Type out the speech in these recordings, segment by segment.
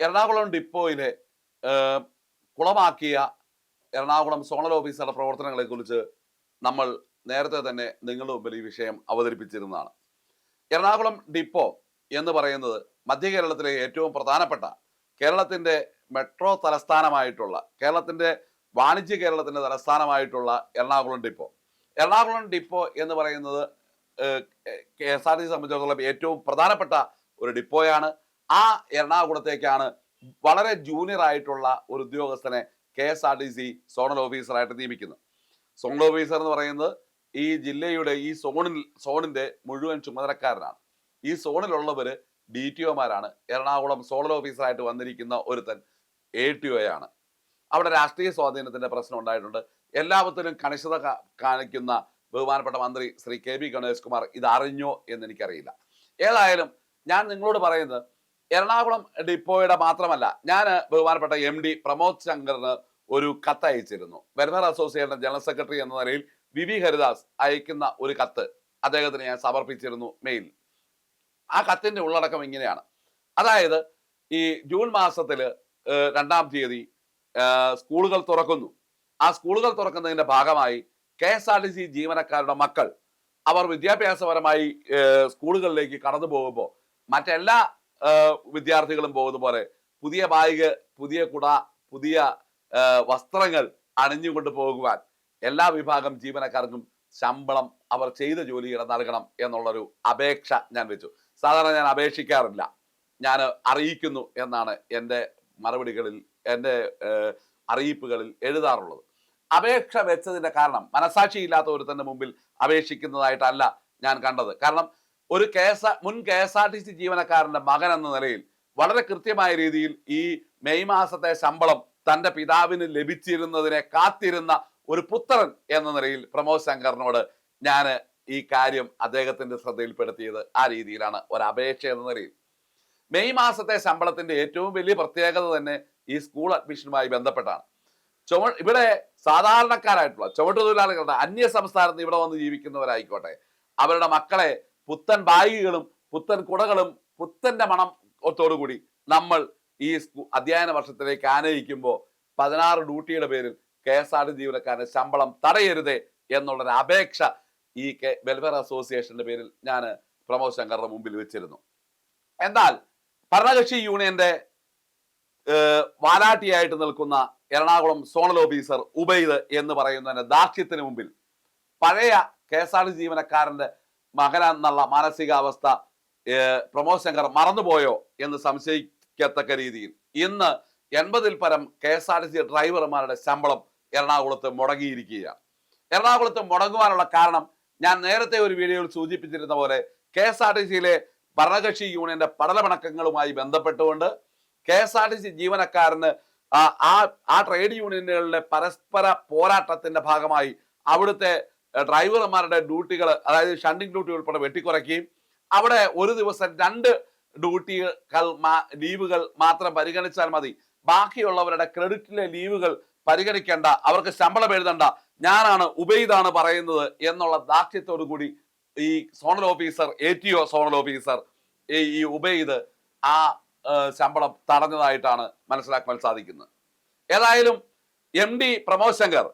എറണാകുളം ഡിപ്പോയിലെ കുളമാക്കിയ എറണാകുളം സോണൽ ഓഫീസറുടെ പ്രവർത്തനങ്ങളെ കുറിച്ച് നമ്മൾ നേരത്തെ തന്നെ നിങ്ങളുടെ മുമ്പിൽ ഈ വിഷയം അവതരിപ്പിച്ചിരുന്നതാണ്. എറണാകുളം ഡിപ്പോ എന്ന് പറയുന്നത് മധ്യ കേരളത്തിലെ ഏറ്റവും പ്രധാനപ്പെട്ട കേരളത്തിന്റെ മെട്രോ തലസ്ഥാനമായിട്ടുള്ള കേരളത്തിന്റെ വാണിജ്യ കേരളത്തിന്റെ തലസ്ഥാനമായിട്ടുള്ള എറണാകുളം ഡിപ്പോ. എറണാകുളം ഡിപ്പോ എന്ന് പറയുന്നത് കെ എസ് ആർ ടി സംബന്ധിച്ചിടത്തോളം ഏറ്റവും പ്രധാനപ്പെട്ട ഒരു ഡിപ്പോയാണ്. ആ എറണാകുളത്തേക്കാണ് വളരെ ജൂനിയർ ആയിട്ടുള്ള ഒരു ഉദ്യോഗസ്ഥനെ K S R T C zonal ഓഫീസറായിട്ട് നിയമിക്കുന്നത്. സോണൽ ഓഫീസർ എന്ന് പറയുന്നത് ഈ ജില്ലയുടെ ഈ സോണിൽ സോണിന്റെ മുഴുവൻ ചുമതലക്കാരനാണ്. ഈ സോണിലുള്ളവര് ഡി ടി ഒമാരാണ്. എറണാകുളം സോണൽ ഓഫീസറായിട്ട് വന്നിരിക്കുന്ന ഒരുത്തൻ എ ടി ഒ ആണ് അവിടെ രാഷ്ട്രീയ സ്വാധീനത്തിന്റെ പ്രശ്നം ഉണ്ടായിട്ടുണ്ട്. എല്ലാവത്തിലും കണിശത കാണിക്കുന്ന ബഹുമാനപ്പെട്ട മന്ത്രി ശ്രീ കെ ബി ഗണേഷ് കുമാർ ഇത് അറിഞ്ഞോ എന്ന് എനിക്കറിയില്ല. ഏതായാലും ഞാൻ നിങ്ങളോട് പറയുന്നത് എറണാകുളം ഡിപ്പോയുടെ മാത്രമല്ല ഞാൻ ബഹുമാനപ്പെട്ട എം ഡി പ്രമോദ് ശങ്കറിന് ഒരു കത്ത് അയച്ചിരുന്നു. വെൽഫെയർ അസോസിയേഷൻ ജനറൽ സെക്രട്ടറി എന്ന നിലയിൽ വി വി ഹരിദാസ് അയക്കുന്ന ഒരു കത്ത് അദ്ദേഹത്തിന് ഞാൻ സമർപ്പിച്ചിരുന്നു മെയിൽ ആ കത്തിന്റെ ഉള്ളടക്കം ഇങ്ങനെയാണ്. അതായത് ഈ ജൂൺ മാസത്തിൽ രണ്ടാം തീയതി സ്കൂളുകൾ തുറക്കുന്നു. ആ സ്കൂളുകൾ തുറക്കുന്നതിന്റെ ഭാഗമായി K S R T C ജീവനക്കാരുടെ മക്കൾ അവർ വിദ്യാഭ്യാസപരമായി സ്കൂളുകളിലേക്ക് കടന്നു പോകുമ്പോൾ മറ്റെല്ലാ വിദ്യാർത്ഥികളും പോകുന്ന പോലെ പുതിയ ബാഗ് പുതിയ കുട പുതിയ വസ്ത്രങ്ങൾ അണിഞ്ഞുകൊണ്ട് പോകുവാൻ എല്ലാ വിഭാഗം ജീവനക്കാർക്കും ശമ്പളം അവർ ചെയ്ത ജോലിയുടെ നൽകണം എന്നുള്ളൊരു അപേക്ഷ ഞാൻ വെച്ചു. സാധാരണ ഞാൻ അപേക്ഷിക്കാറില്ല. ഞാൻ അറിയിക്കുന്നു എന്നാണ് എന്റെ മറുപടികളിൽ എന്റെ അറിയിപ്പുകളിൽ എഴുതാറുള്ളത്. അപേക്ഷ വെച്ചതിന്റെ കാരണം മനസാക്ഷിയില്ലാത്ത തന്നെ മുമ്പിൽ അപേക്ഷിക്കുന്നതായിട്ടല്ല ഞാൻ കണ്ടത്. കാരണം ഒരു കെ എസ് മുൻ K S R T C ജീവനക്കാരന്റെ മകൻ എന്ന നിലയിൽ വളരെ കൃത്യമായ രീതിയിൽ ഈ മെയ് മാസത്തെ ശമ്പളം തന്റെ പിതാവിന് ലഭിച്ചിരുന്നതിനെ കാത്തിരുന്ന ഒരു പുത്രൻ എന്ന നിലയിൽ പ്രമോദ് ശങ്കറിനോട് ഞാൻ ഈ കാര്യം അദ്ദേഹത്തിന്റെ ശ്രദ്ധയിൽപ്പെടുത്തിയത് ആ രീതിയിലാണ് ഒരു അപേക്ഷ എന്ന നിലയിൽ. മെയ് മാസത്തെ ശമ്പളത്തിന്റെ ഏറ്റവും വലിയ പ്രത്യേകത തന്നെ ഈ സ്കൂൾ അഡ്മിഷനുമായി ബന്ധപ്പെട്ടാണ്. ചുമ ഇവിടെ സാധാരണക്കാരായിട്ടുള്ള ചുമട്ടുതൊഴിലാളികളുടെ അന്യ സംസ്ഥാനത്ത് ഇവിടെ വന്ന് ജീവിക്കുന്നവരായിക്കോട്ടെ അവരുടെ മക്കളെ പുത്തൻ ബാഗുകളും പുത്തൻ കുടകളും പുത്തന്റെ മണം ഒത്തോടുകൂടി നമ്മൾ ഈ അധ്യയന വർഷത്തിലേക്ക് ആനയിക്കുമ്പോൾ പതിനാറ് ഡ്യൂട്ടിയുടെ പേരിൽ കെ എസ് ആർ ടി ജീവനക്കാരന് ശമ്പളം തടയരുതേ എന്നുള്ളൊരു അപേക്ഷ ഈ കെ വെൽഫെയർ അസോസിയേഷന്റെ പേരിൽ ഞാൻ പ്രമോദ് ശങ്കറിന്റെ മുമ്പിൽ വെച്ചിരുന്നു. എന്നാൽ ഭരണകക്ഷി യൂണിയന്റെ വാലാട്ടിയായിട്ട് നിൽക്കുന്ന എറണാകുളം സോണൽ ഓഫീസർ ഉബൈദ് എന്ന് പറയുന്നതിന്റെ ദാർഷ്ട്യത്തിന് മുമ്പിൽ പഴയ കെ എസ് ആർ ടി ജീവനക്കാരന്റെ മകനെന്നുള്ള മാനസികാവസ്ഥ പ്രമോദ് ശങ്കർ മറന്നുപോയോ എന്ന് സംശയിക്കത്തക്ക രീതിയിൽ. ഇന്ന് എൺപതിൽ പരം K S R T C ഡ്രൈവർമാരുടെ ശമ്പളം എറണാകുളത്ത് മുടങ്ങിയിരിക്കുകയാണ്. എറണാകുളത്ത് മുടങ്ങുവാനുള്ള കാരണം ഞാൻ നേരത്തെ ഒരു വീഡിയോയിൽ സൂചിപ്പിച്ചിരുന്ന പോലെ കെ എസ് ആർ ടി സിയിലെ ഭരണകക്ഷി യൂണിയന്റെ പടലമണക്കങ്ങളുമായി ബന്ധപ്പെട്ടുകൊണ്ട് K S R T C ജീവനക്കാരന് ആ ആ- ട്രേഡ് യൂണിയനുകളിലെ പരസ്പര പോരാട്ടത്തിന്റെ ഭാഗമായി അവിടുത്തെ ഡ്രൈവർമാരുടെ ഡ്യൂട്ടികൾ അതായത് ഷണ്ടിങ് ഡ്യൂട്ടി ഉൾപ്പെടെ വെട്ടിക്കുറയ്ക്കുകയും അവിടെ ഒരു ദിവസം രണ്ട് ഡ്യൂട്ടികൾ ലീവുകൾ മാത്രം പരിഗണിച്ചാൽ മതി. ബാക്കിയുള്ളവരുടെ ക്രെഡിറ്റിലെ ലീവുകൾ പരിഗണിക്കേണ്ട. അവർക്ക് ശമ്പളം എഴുതണ്ട. ഞാനാണ് ഉബൈദാണ് പറയുന്നത് എന്നുള്ള ദാക്ഷ്യത്തോടു കൂടി ഈ zonal officer A T O zonal officer ഈ ഉബൈദ് ആ ശമ്പളം തടഞ്ഞതായിട്ടാണ് മനസ്സിലാക്കാൻ സാധിക്കുന്നത്. ഏതായാലും എം ഡി പ്രമോദ് ശങ്കർ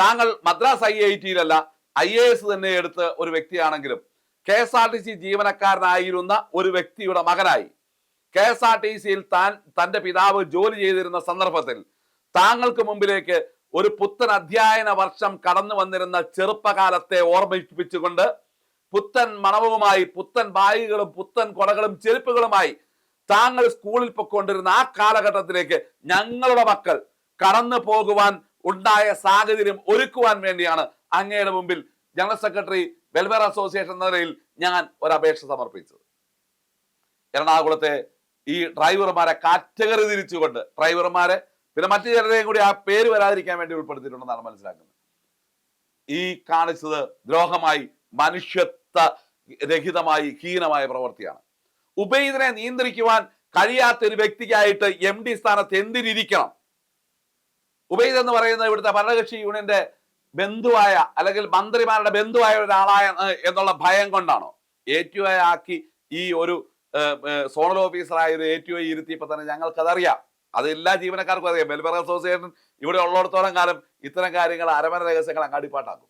താങ്കൾ മദ്രാസ് ഐ ഐ ടിയിലല്ല ഐ എ എസ് തന്നെ എടുത്ത് ഒരു വ്യക്തിയാണെങ്കിലും K S R T C ജീവനക്കാരനായിരുന്ന ഒരു വ്യക്തിയുടെ മകനായി. കെ എസ് ആർ ടി സിയിൽ താൻ തന്റെ പിതാവ് ജോലി ചെയ്തിരുന്ന സന്ദർഭത്തിൽ താങ്കൾക്ക് മുമ്പിലേക്ക് ഒരു പുത്തൻ അധ്യയന വർഷം കടന്നു വന്നിരുന്ന ചെറുപ്പകാലത്തെ ഓർമ്മിപ്പിച്ചുകൊണ്ട് പുത്തൻ മണവുമായി പുത്തൻ ബായികളും പുത്തൻ കൊടകളും ചെരുപ്പുകളുമായി താങ്കൾ സ്കൂളിൽ പൊക്കൊണ്ടിരുന്ന ആ കാലഘട്ടത്തിലേക്ക് ഞങ്ങളുടെ മക്കൾ കടന്നു പോകുവാൻ ഉണ്ടായ സാഹചര്യം ഒരുക്കുവാൻ വേണ്ടിയാണ് അങ്ങയുടെ മുമ്പിൽ ജനറൽ സെക്രട്ടറി വെൽഫെയർ അസോസിയേഷൻ എന്ന നിലയിൽ ഞാൻ ഒരു അപേക്ഷ സമർപ്പിച്ചത്. എറണാകുളത്തെ ഈ ഡ്രൈവർമാരെ കാറ്റഗറി തിരിച്ചുകൊണ്ട് ഡ്രൈവർമാരെ പിന്നെ മറ്റു ചിലരെയും കൂടി ആ പേര് വരാതിരിക്കാൻ വേണ്ടി ഉൾപ്പെടുത്തിയിട്ടുണ്ടെന്നാണ് മനസ്സിലാക്കുന്നത്. ഈ കാണിച്ചത് ദ്രോഹമായി മനുഷ്യത്വ രഹിതമായി ഹീനമായ പ്രവൃത്തിയാണ്. ഉബൈദിനെ നിയന്ത്രിക്കുവാൻ കഴിയാത്ത ഒരു വ്യക്തിക്കായിട്ട് എം ഡി സ്ഥാനത്ത് എന്തിനിരിക്കണം? ഉബൈദ് എന്ന് പറയുന്നത് ഇവിടുത്തെ ഭരണകക്ഷി യൂണിയന്റെ ബന്ധുവായ അല്ലെങ്കിൽ മന്ത്രിമാരുടെ ബന്ധുവായ ഒരാളായ എന്നുള്ള ഭയം കൊണ്ടാണോ? എ ടി ഐ ആക്കി ഈ ഒരു സോണൽ ഓഫീസറായ ഒരു എ ടി ഐ ഇരുത്തിയപ്പോൾ തന്നെ ഞങ്ങൾക്കതറിയാം. അത് എല്ലാ ജീവനക്കാർക്കും അറിയാം. വെൽഫെയർ അസോസിയേഷൻ ഇവിടെ ഉള്ളിടത്തോളം കാലം ഇത്തരം കാര്യങ്ങൾ അരമന രഹസ്യങ്ങൾ അങ്ങാടിപ്പാട്ടാക്കും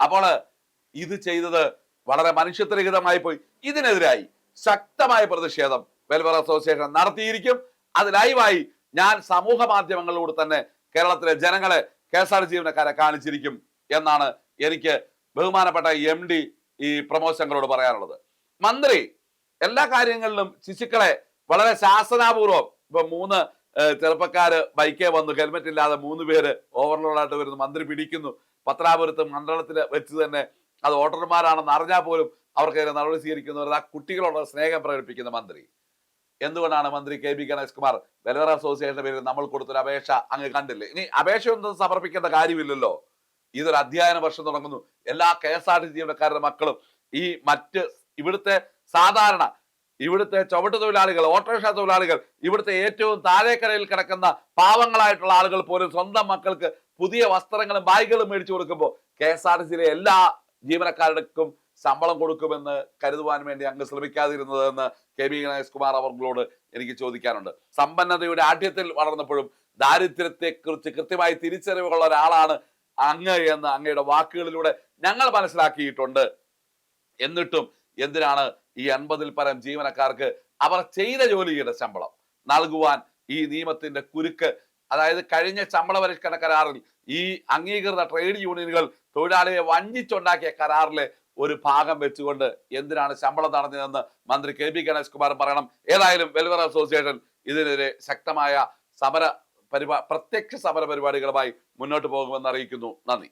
അപ്പോൾ ഇത് ചെയ്തത് വളരെ മനുഷ്യത്വരഹിതമായി പോയി. ഇതിനെതിരായി ശക്തമായ പ്രതിഷേധം വെൽഫെയർ അസോസിയേഷൻ നടത്തിയിരിക്കും. അത് ലൈവായി ഞാൻ സമൂഹ മാധ്യമങ്ങളിലൂടെ തന്നെ കേരളത്തിലെ ജനങ്ങളെ കെ എസ് ആർ ജീവനക്കാരെ കാണിച്ചിരിക്കും എന്നാണ് എനിക്ക് ബഹുമാനപ്പെട്ട എം ഡി ഈ പ്രമോശങ്ങളോട് പറയാനുള്ളത്. മന്ത്രി എല്ലാ കാര്യങ്ങളിലും ശിശുക്കളെ വളരെ ശാസനാപൂർവം ഇപ്പൊ മൂന്ന് ചെറുപ്പക്കാര് ബൈക്കേ വന്നു ഹെൽമെറ്റ് ഇല്ലാതെ മൂന്ന് പേര് ഓവർലോഡായിട്ട് വരുന്നു മന്ത്രി പിടിക്കുന്നു. പത്രാപുരത്ത് മണ്ഡലത്തിൽ വെച്ച് തന്നെ അത് വോട്ടർമാരാണെന്ന് അറിഞ്ഞാൽ പോലും അവർക്കെതിരെ നടപടി സ്വീകരിക്കുന്നവർ ആ കുട്ടികളോട് സ്നേഹം പ്രകടിപ്പിക്കുന്ന മന്ത്രി. എന്തുകൊണ്ടാണ് മന്ത്രി K B Ganesh Kumar welfare അസോസിയേഷന്റെ പേരിൽ നമ്മൾ കൊടുത്തൊരു അപേക്ഷ അങ്ങ് കണ്ടില്ലേ? ഇനി അപേക്ഷയൊന്നും സമർപ്പിക്കേണ്ട കാര്യമില്ലല്ലോ. ഇതൊരു അധ്യയന വർഷം തുടങ്ങുന്നു. എല്ലാ K S R T C ജീവനക്കാരുടെ മക്കളും ഈ മറ്റ് ഇവിടുത്തെ സാധാരണ ഇവിടുത്തെ ചുവട്ട് തൊഴിലാളികൾ ഓട്ടോറിക്ഷ തൊഴിലാളികൾ ഇവിടുത്തെ ഏറ്റവും താഴേക്കരയിൽ കിടക്കുന്ന പാവങ്ങളായിട്ടുള്ള ആളുകൾ പോലും സ്വന്തം മക്കൾക്ക് പുതിയ വസ്ത്രങ്ങളും ബാഗുകളും മേടിച്ചു കൊടുക്കുമ്പോൾ കെ എസ് ആർ ടി സിയിലെ എല്ലാ ജീവനക്കാർക്കും ശമ്പളം കൊടുക്കുമെന്ന് കരുതുവാൻ വേണ്ടി അങ്ങ് ശ്രമിക്കാതിരുന്നതെന്ന് കെ ബി ഗണേഷ് കുമാർ അവർകളോട് എനിക്ക് ചോദിക്കാനുണ്ട്. സമ്പന്നതയുടെ ആഢ്യത്തിൽ വളർന്നപ്പോഴും ദാരിദ്ര്യത്തെ കുറിച്ച് കൃത്യമായി തിരിച്ചറിവുള്ള ഒരാളാണ് അങ്ങ് എന്ന് അങ്ങയുടെ വാക്കുകളിലൂടെ ഞങ്ങൾ മനസ്സിലാക്കിയിട്ടുണ്ട്. എന്നിട്ടും എന്തിനാണ് ഈ അൻപതിൽ പരം ജീവനക്കാർക്ക് അവർ ചെയ്ത ജോലിയുടെ ശമ്പളം നൽകുവാൻ ഈ നിയമത്തിന്റെ കുരുക്ക്? അതായത് കഴിഞ്ഞ ശമ്പള പരിഷ്കരണ കരാറിൽ ഈ അംഗീകൃത ട്രേഡ് യൂണിയനുകൾ തൊഴിലാളിയെ വഞ്ചിച്ചുണ്ടാക്കിയ കരാറിലെ ഒരു ഭാഗം വെച്ചുകൊണ്ട് എന്തിനാണ് ശമ്പളം തടഞ്ഞതെന്ന് മന്ത്രി കെ പി ഗണേഷ് കുമാർ പറയണം. ഏതായാലും വെൽഫെയർ അസോസിയേഷൻ ഇതിനെതിരെ ശക്തമായ സമര പരിപാ പ്രത്യക്ഷ സമര പരിപാടികളുമായി മുന്നോട്ട് പോകുമെന്ന് അറിയിക്കുന്നു. നന്ദി.